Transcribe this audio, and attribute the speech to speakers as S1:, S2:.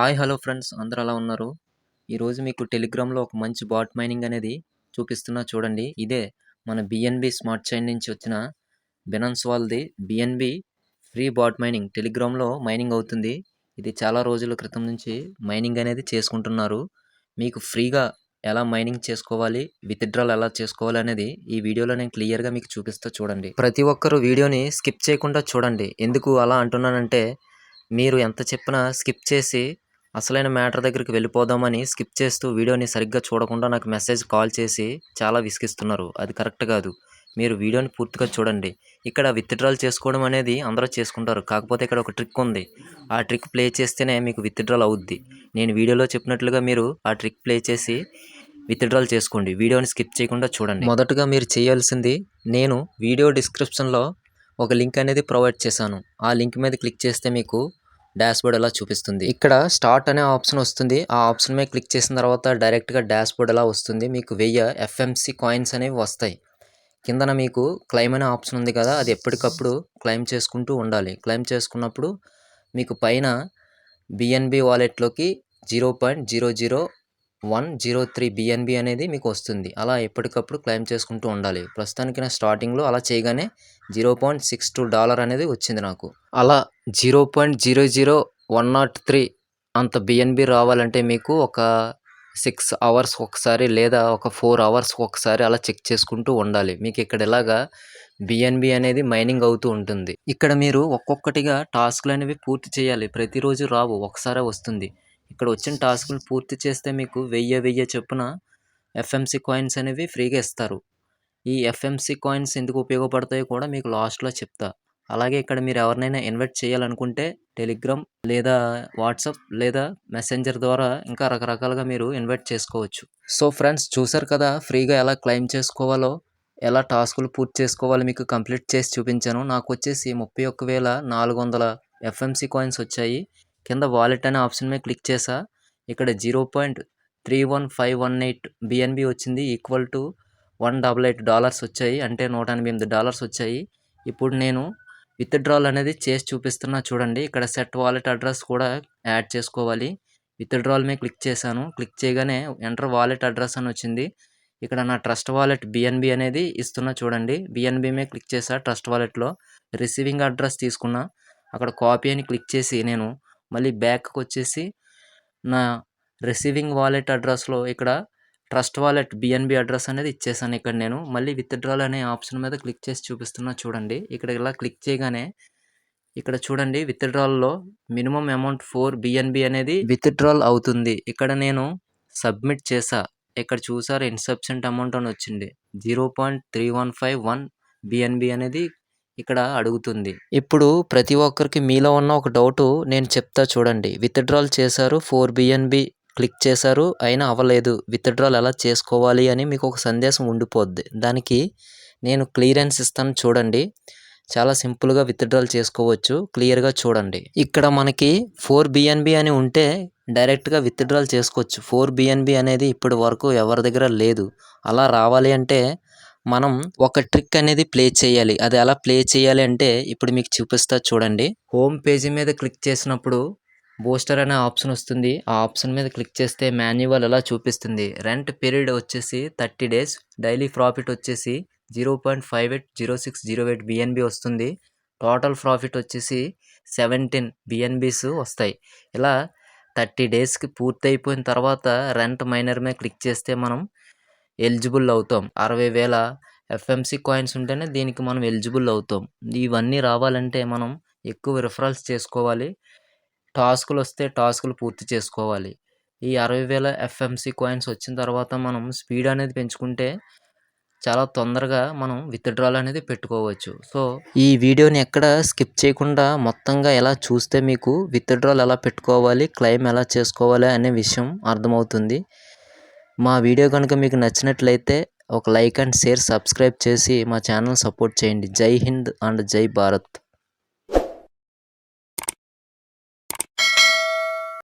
S1: Hi hello friends. అందరూ అలా ఉన్నారు? ఈరోజు మీకు టెలిగ్రామ్లో ఒక మంచి బాట్ మైనింగ్ అనేది చూపిస్తున్నా చూడండి. ఇదే మన బిఎన్బి స్మార్ట్ చైన్ నుంచి వచ్చిన బెనన్స్ వాళ్ళది. బిఎన్బి ఫ్రీ బాట్ మైనింగ్ టెలిగ్రామ్లో మైనింగ్ అవుతుంది. ఇది చాలా రోజుల క్రితం నుంచి మైనింగ్ అనేది చేసుకుంటున్నారు. మీకు ఫ్రీగా ఎలా మైనింగ్ చేసుకోవాలి విత్డ్రాల్ ఎలా చేసుకోవాలి అనేది ఈ వీడియోలో నేను క్లియర్గా మీకు చూపిస్తా చూడండి. ప్రతి ఒక్కరు వీడియోని స్కిప్ చేయకుండా చూడండి. ఎందుకు అలా అంటున్నానంటే మీరు ఎంత చెప్పినా స్కిప్ చేసి అసలైన మ్యాటర్ దగ్గరికి వెళ్ళిపోదామని స్కిప్ చేస్తూ వీడియోని సరిగ్గా చూడకుండా నాకు మెసేజ్ కాల్ చేసి చాలా విసిగిస్తున్నారు. అది కరెక్ట్ కాదు. మీరు వీడియోని పూర్తిగా చూడండి. ఇక్కడ విత్డ్రాల్ చేసుకోవడం అనేది అందరూ చేసుకుంటారు. కాకపోతే ఇక్కడ ఒక ట్రిక్ ఉంది. ఆ ట్రిక్ ప్లే చేస్తేనే మీకు విత్డ్రాల్ అవుద్ది. నేను వీడియోలో చెప్పినట్లుగా మీరు ఆ ట్రిక్ ప్లే చేసి విత్డ్రాల్ చేసుకోండి. వీడియోని స్కిప్ చేయకుండా చూడండి. మొదటగా మీరు చేయాల్సింది నేను వీడియో డిస్క్రిప్షన్లో ఒక లింక్ అనేది ప్రొవైడ్ చేశాను. ఆ లింక్ మీద క్లిక్ చేస్తే మీకు డాష్బోర్డ్ ఎలా చూపిస్తుంది? ఇక్కడ స్టార్ట్ అనే ఆప్షన్ వస్తుంది. ఆ ఆప్షన్ మీద క్లిక్ చేసిన తర్వాత డైరెక్ట్గా డాష్బోర్డ్ ఎలా వస్తుంది? మీకు వెయ్యి ఎఫ్ఎంసి కాయిన్స్ అనేవి వస్తాయి. కిందన మీకు క్లైమ్ అనే ఆప్షన్ ఉంది కదా అది ఎప్పటికప్పుడు క్లైమ్ చేసుకుంటూ ఉండాలి. క్లైమ్ చేసుకున్నప్పుడు మీకు పైన బిఎన్బి వాలెట్లోకి zero point zero zero one zero three BNB అనేది మీకు వస్తుంది. అలా ఎప్పటికప్పుడు క్లైమ్ చేసుకుంటూ ఉండాలి. ప్రస్తుతానికి నా స్టార్టింగ్లో అలా చేయగానే zero point six two dollar అనేది వచ్చింది నాకు. అలా zero point zero zero one not three అంత బిఎన్బి రావాలంటే మీకు ఒక సిక్స్ అవర్స్ ఒకసారి లేదా ఒక ఫోర్ అవర్స్ ఒకసారి అలా చెక్ చేసుకుంటూ ఉండాలి. మీకు ఇక్కడ ఇలాగా బిఎన్బి అనేది మైనింగ్ అవుతూ ఉంటుంది. ఇక్కడ మీరు ఒక్కొక్కటిగా టాస్క్లు అనేవి పూర్తి చేయాలి. ప్రతిరోజు రావు. ఒకసారే వస్తుంది. ఇక్కడ వచ్చిన టాస్కులు పూర్తి చేస్తే మీకు వెయ్యి వెయ్యి చొప్పున ఎఫ్ఎంసి కాయిన్స్ అనేవి ఫ్రీగా ఇస్తారు. ఈ ఎఫ్ఎంసి కాయిన్స్ ఎందుకు ఉపయోగపడతాయో కూడా మీకు లాస్ట్లో చెప్తా. అలాగే ఇక్కడ మీరు ఎవరినైనా ఇన్వైట్ చేయాలనుకుంటే టెలిగ్రామ్ లేదా వాట్సాప్ లేదా మెసెంజర్ ద్వారా ఇంకా రకరకాలుగా మీరు ఇన్వైట్ చేసుకోవచ్చు. సో ఫ్రెండ్స్ చూసారు కదా ఫ్రీగా ఎలా క్లెయిమ్ చేసుకోవాలో ఎలా టాస్కులు పూర్తి చేసుకోవాలో మీకు కంప్లీట్ చేసి చూపించాను. నాకు వచ్చేసి ముప్పై ఒక్క వేల నాలుగు వందల ఎఫ్ఎంసి కాయిన్స్ వచ్చాయి. కింద వాలెట్ అనే ఆప్షన్ మీద క్లిక్ చేసా. ఇక్కడ zero point three one five one eight BNB వచ్చింది. Equal to one double eight dollars వచ్చాయి. అంటే నూట ఎనభై ఎనిమిది డాలర్స్ వచ్చాయి. ఇప్పుడు నేను విత్డ్రాల్ అనేది చేసి చూపిస్తున్నా చూడండి. ఇక్కడ సెట్ వాలెట్ అడ్రస్ కూడా యాడ్ చేసుకోవాలి. విత్డ్రాల్ మీద క్లిక్ చేశాను. క్లిక్ చేయగానే ఎంటర్ వాలెట్ అడ్రస్ అని వచ్చింది. ఇక్కడ నా ట్రస్ట్ వాలెట్ బిఎన్బి అనేది ఇస్తున్నా చూడండి. బిఎన్బి మీద క్లిక్ చేసా ట్రస్ట్ వాలెట్లో రిసీవింగ్ అడ్రస్ తీసుకున్నా. అక్కడ కాపీ అని క్లిక్ చేసి నేను మళ్ళీ బ్యాక్కి వచ్చేసి నా రిసీవింగ్ వాలెట్ అడ్రస్లో ఇక్కడ ట్రస్ట్ వాలెట్ బిఎన్బి అడ్రస్ అనేది ఇచ్చేసాను ఇక్కడ నేను. మళ్ళీ విత్డ్రాల్ అనే ఆప్షన్ మీద క్లిక్ చేసి చూపిస్తున్నా చూడండి. ఇక్కడ ఇలా క్లిక్ చేయగానే ఇక్కడ చూడండి విత్డ్రాల్లో మినిమం అమౌంట్ ఫోర్ బిఎన్బి అనేది విత్డ్రాల్ అవుతుంది. ఇక్కడ నేను సబ్మిట్ చేసా ఇక్కడ చూసారు ఇన్సబ్సెంట్ అమౌంట్ అని వచ్చింది. Zero point three one five one BNB అనేది ఇక్కడ అడుగుతుంది. ఇప్పుడు ప్రతి ఒక్కరికి మీలో ఉన్న ఒక డౌట్ నేను చెప్తా చూడండి. విత్డ్రాల్ చేశారు ఫోర్ బిఎన్బి క్లిక్ చేశారు అయినా అవ్వలేదు. విత్డ్రాల్ ఎలా చేసుకోవాలి అని మీకు ఒక సందేశం ఉండిపోద్ది. దానికి నేను క్లియరెన్స్ ఇస్తాను చూడండి. చాలా సింపుల్గా విత్డ్రాల్ చేసుకోవచ్చు. క్లియర్గా చూడండి. ఇక్కడ మనకి ఫోర్ బిఎన్బి అని ఉంటే డైరెక్ట్గా విత్డ్రాల్ చేసుకోవచ్చు. ఫోర్ బిఎన్బి అనేది ఇప్పటి వరకు ఎవరి దగ్గర లేదు. అలా రావాలి అంటే మనం ఒక ట్రిక్ అనేది ప్లే చేయాలి. అది ఎలా ప్లే చేయాలి అంటే ఇప్పుడు మీకు చూపిస్తా చూడండి. హోమ్ పేజీ మీద క్లిక్ చేసినప్పుడు బూస్టర్ అనే ఆప్షన్ వస్తుంది. ఆ ఆప్షన్ మీద క్లిక్ చేస్తే మాన్యువల్ ఎలా చూపిస్తుంది? రెంట్ పీరియడ్ వచ్చేసి థర్టీ డేస్ డైలీ ప్రాఫిట్ వచ్చేసి zero point five eight zero six zero eight BNB వస్తుంది. టోటల్ ప్రాఫిట్ వచ్చేసి సెవెంటీన్ బిఎన్బిస్ వస్తాయి. ఇలా థర్టీ డేస్కి పూర్తి అయిపోయిన తర్వాత రెంట్ మైనర్ మీద క్లిక్ చేస్తే మనం ఎలిజిబుల్ అవుతాం. అరవై వేల ఎఫ్ఎంసి కాయిన్స్ ఉంటేనే దీనికి మనం ఎలిజిబుల్ అవుతాం. ఇవన్నీ రావాలంటే మనం ఎక్కువ రిఫరల్స్ చేసుకోవాలి. టాస్కులు వస్తే టాస్కులు పూర్తి చేసుకోవాలి. ఈ అరవై వేల ఎఫ్ఎంసి కాయిన్స్ వచ్చిన తర్వాత మనం స్పీడ్ అనేది పెంచుకుంటే చాలా తొందరగా మనం విత్డ్రాల్ అనేది పెట్టుకోవచ్చు. సో ఈ వీడియోని ఎక్కడ స్కిప్ చేయకుండా మొత్తంగా ఎలా చూస్తే మీకు విత్డ్రాల్ ఎలా పెట్టుకోవాలి క్లెయిమ్ ఎలా చేసుకోవాలి అనే విషయం అర్థమవుతుంది. మా వీడియో కనుక మీకు నచ్చినట్లయితే ఒక లైక్ అండ్ షేర్ సబ్స్క్రైబ్ చేసి మా ఛానల్ సపోర్ట్ చేయండి. జై హింద్ అండ్ జై భారత్.